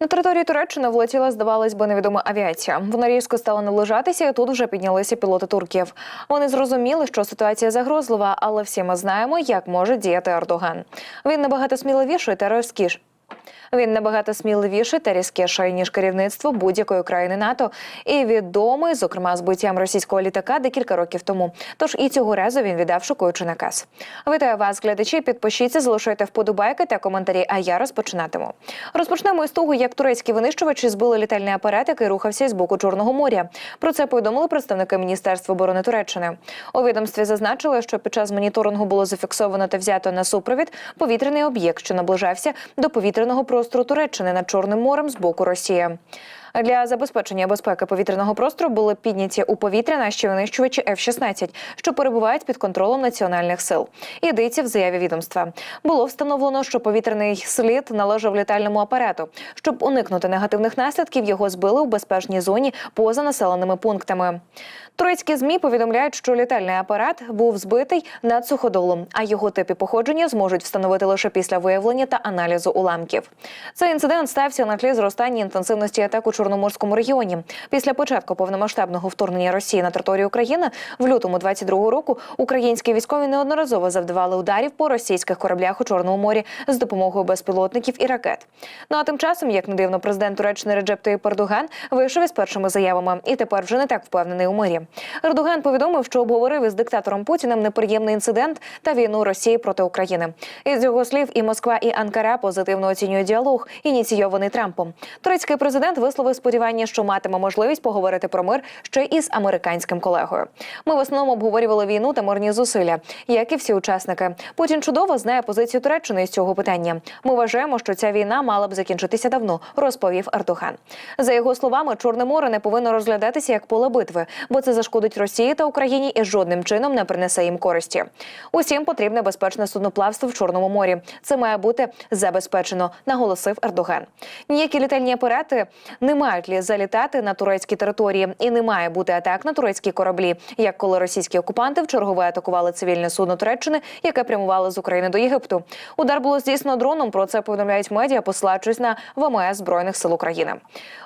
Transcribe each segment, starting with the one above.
На території Туреччини влетіла, здавалось би, невідома авіація. Вона різко стала наближатися, і тут вже піднялися пілоти турків. Вони зрозуміли, що ситуація загрозлива, але всі ми знаємо, як може діяти Ердоган. Він набагато сміливіший та розкіш. Він набагато сміливіший та різкіший, ніж керівництво будь-якої країни НАТО, і відомий, зокрема, збиттям російського літака декілька років тому. Тож і цього разу він віддав шокуючий наказ. Вітаю вас, глядачі. Підпишіться, залишайте вподобайки та коментарі. А я розпочинатиму. Розпочнемо із того, як турецькі винищувачі збили літальний апарат, який рухався з боку Чорного моря. Про це повідомили представники Міністерства оборони Туреччини. У відомстві зазначили, що під час моніторингу було зафіксовано та взято на супровід повітряний об'єкт, що наближався до повітряного простору Туреччини над Чорним морем з боку Росії. Для забезпечення безпеки повітряного простору були підняті у повітря наші винищувачі F-16, що перебувають під контролем національних сил. Йдеться в заяві відомства. Було встановлено, що повітряний слід належав літальному апарату. Щоб уникнути негативних наслідків, його збили у безпечній зоні поза населеними пунктами. Турецькі змі повідомляють, що літальний апарат був збитий над суходолом, а його типи походження зможуть встановити лише після виявлення та аналізу уламків. Цей інцидент стався на тлі зростання інтенсивності атак у Чорноморському регіоні. Після початку повномасштабного вторгнення Росії на територію України в лютому 22-го року українські військові неодноразово завдавали ударів по російських кораблях у Чорному морі з допомогою безпілотників і ракет. Ну а тим часом, як не дивно, президент Туреччини Реджеп Таyyip Ердоган вийшов із першими заявами і тепер вже не так впевнений у мирі. Ердоган повідомив, що обговорив із диктатором Путіним неприємний інцидент та війну Росії проти України. Із його слів, і Москва, і Анкара позитивно оцінюють діалог, ініційований Трампом. Турецький президент висловив сподівання, що матиме можливість поговорити про мир ще із американським колегою. Ми в основному обговорювали війну та мирні зусилля, як і всі учасники. Путін чудово знає позицію Туреччини з цього питання. Ми вважаємо, що ця війна мала б закінчитися давно, розповів Ердоган. За його словами, Чорне море не повинно розглядатися як поле битви, бо це зашкодить Росії та Україні і жодним чином не принесе їм користі. Усім потрібне безпечне судноплавство в Чорному морі. Це має бути забезпечено, наголосив Ердоган. Ніякі літальні апарати не мають лі- залітати на турецькі території, і не має бути атак на турецькі кораблі, як коли російські окупанти вчергове атакували цивільне судно Туреччини, яке прямувало з України до Єгипту. Удар було здійснено дроном. Про це повідомляють медіа, посилаючись на ВМС збройних сил України.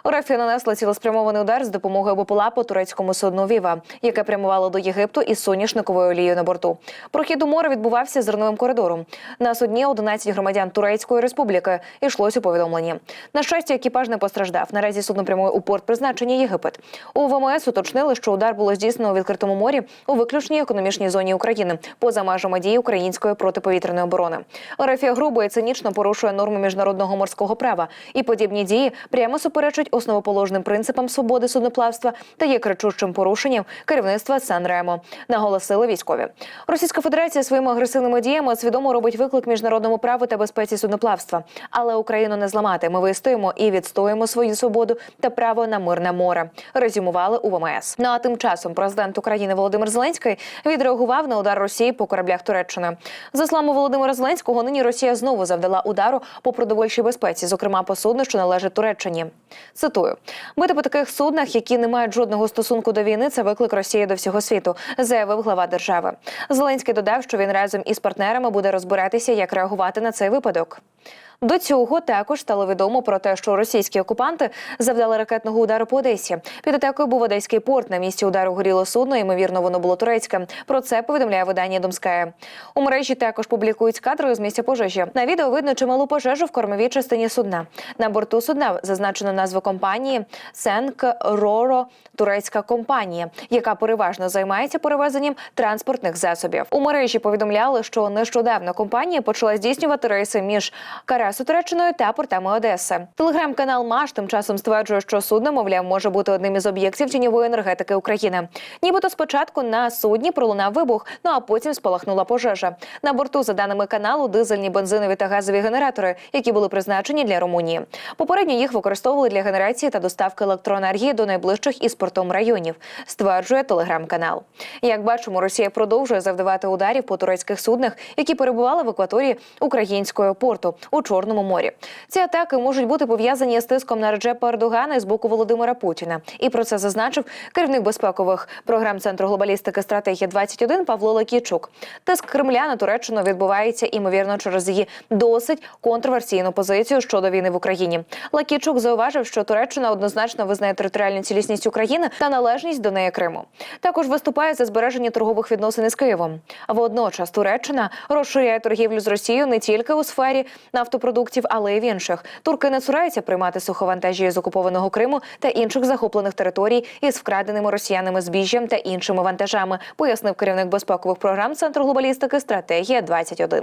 РФ нанесла цілеспрямований удар з допомогою БПЛА по турецькому судну Віва, яке прямувало до Єгипту із соняшниковою олією на борту. Прохід у море відбувався зерновим коридором. На судні 11 громадян Турецької республіки йшлось у повідомленні. На щастя, екіпаж не постраждав. Наразі судно прямує у порт призначення Єгипет. У ВМС уточнили, що удар було здійснено у відкритому морі у виключній економічній зоні України поза межами дії української протиповітряної оборони. РФ грубо і цинічно порушує норми міжнародного морського права, і подібні дії прямо суперечать основоположним принципам свободи судноплавства та є кричущим порушенням керівництва Сан-Ремо, наголосили військові. Російська Федерація своїми агресивними діями свідомо робить виклик міжнародному праву та безпеці судноплавства. Але Україну не зламати. Ми вистоїмо і відстоїмо свою свободу та право на мирне море. Резюмували у ВМС. Ну а тим часом президент України Володимир Зеленський відреагував на удар Росії по кораблях Туреччини. За словами Володимира Зеленського, нині Росія знову завдала удару по продовольчій безпеці, зокрема по судну, що належить Туреччині. Цитую: бити по таких суднах, які не мають жодного стосунку до війни, це виклик Росії до всього світу, заявив глава держави. Зеленський додав, що він разом із партнерами буде розбиратися, як реагувати на цей випадок. До цього також стало відомо про те, що російські окупанти завдали ракетного удару по Одесі. Під атакою був одеський порт. На місці удару горіло судно. Ймовірно, воно було турецьке. Про це повідомляє видання Домская. У мережі також публікують кадри з місця пожежі. На відео видно чималу пожежу в кормовій частині судна. На борту судна зазначено назву компанії Сенк Роро, турецька компанія, яка переважно займається перевезенням транспортних засобів. У мережі повідомляли, що нещодавно компанія почала здійснювати рейси між Карасу Туреччиною та портами Одеси. Телеграм-канал Маш тим часом стверджує, що судно, мовляв, може бути одним із об'єктів тіньової енергетики України. Нібито спочатку на судні пролунав вибух, ну а потім спалахнула пожежа. На борту, за даними каналу, дизельні, бензинові та газові генератори, які були призначені для Румунії. Попередньо їх використовували для генерації та доставки електроенергії до найближчих із портом районів, стверджує телеграм-канал. Як бачимо, Росія продовжує завдавати ударів по турецьких суднах, які перебували в акваторії українського порту у Чорному Чорному морі. Ці атаки можуть бути пов'язані з тиском на Реджепа Ердогана з боку Володимира Путіна. І про це зазначив керівник безпекових програм Центру глобалістики стратегія 21 Павло Лакійчук. Тиск Кремля на Туреччину відбувається імовірно через її досить контроверсійну позицію щодо війни в Україні. Лакійчук зауважив, що Туреччина однозначно визнає територіальну цілісність України та належність до неї Криму. Також виступає за збереження торгових відносин із Києвом. Водночас Туреччина розширяє торгівлю з Росією не тільки у сфері нафтопродуктів, але й в інших. Турки не цураються приймати суховантажі з окупованого Криму та інших захоплених територій із вкраденими росіянами збіжжям та іншими вантажами, пояснив керівник безпекових програм Центру глобалістики стратегія 21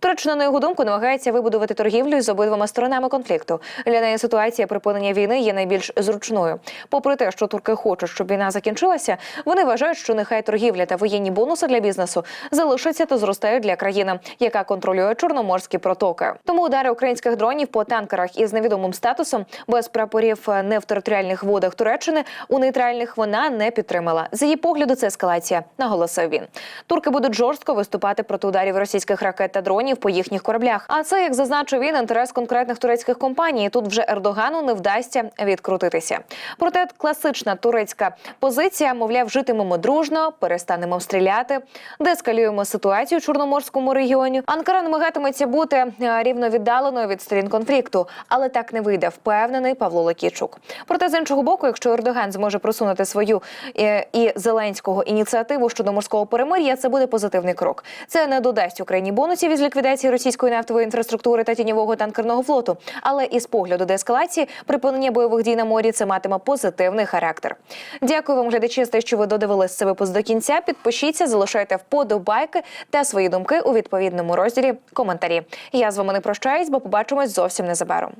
Туреччина, на його думку, намагається вибудувати торгівлю з обидвома сторонами конфлікту. Для неї ситуація припинення війни є найбільш зручною. Попри те, що турки хочуть, щоб війна закінчилася, вони вважають, що нехай торгівля та воєнні бонуси для бізнесу залишаться та зростають для країни, яка контролює чорноморські протоки. Тому удари українських дронів по танкерах із невідомим статусом без прапорів не в територіальних водах Туреччини у нейтральних вона не підтримала. З її погляду, це ескалація, наголосив він. Турки будуть жорстко виступати проти ударів російських ракет та дронів по їхніх кораблях. А це, як зазначив він, інтерес конкретних турецьких компаній. Тут вже Ердогану не вдасться відкрутитися. Проте класична турецька позиція, мовляв, житимемо дружно, перестанемо стріляти, дескалюємо ситуацію в чорноморському регіоні. Анкара намагатиметься бути е, рівно віддаленою від сторін конфлікту, але так не вийде, впевнений Павло Лакійчук. Проте з іншого боку, якщо Ердоган зможе просунути свою е, і Зеленського ініціативу щодо морського перемир'я, це буде позитивний крок. Це не додасть Україні бонусів із ліквідації російської нафтової інфраструктури та тіньового танкерного флоту. Але із погляду деескалації припинення бойових дій на морі це матиме позитивний характер. Дякую вам, глядачі, за те, що ви додивились цей випуск до кінця. Підпишіться, залишайте вподобайки та свої думки у відповідному розділі коментарі. Я з вами не прощаюсь, бо побачимось зовсім незабаром.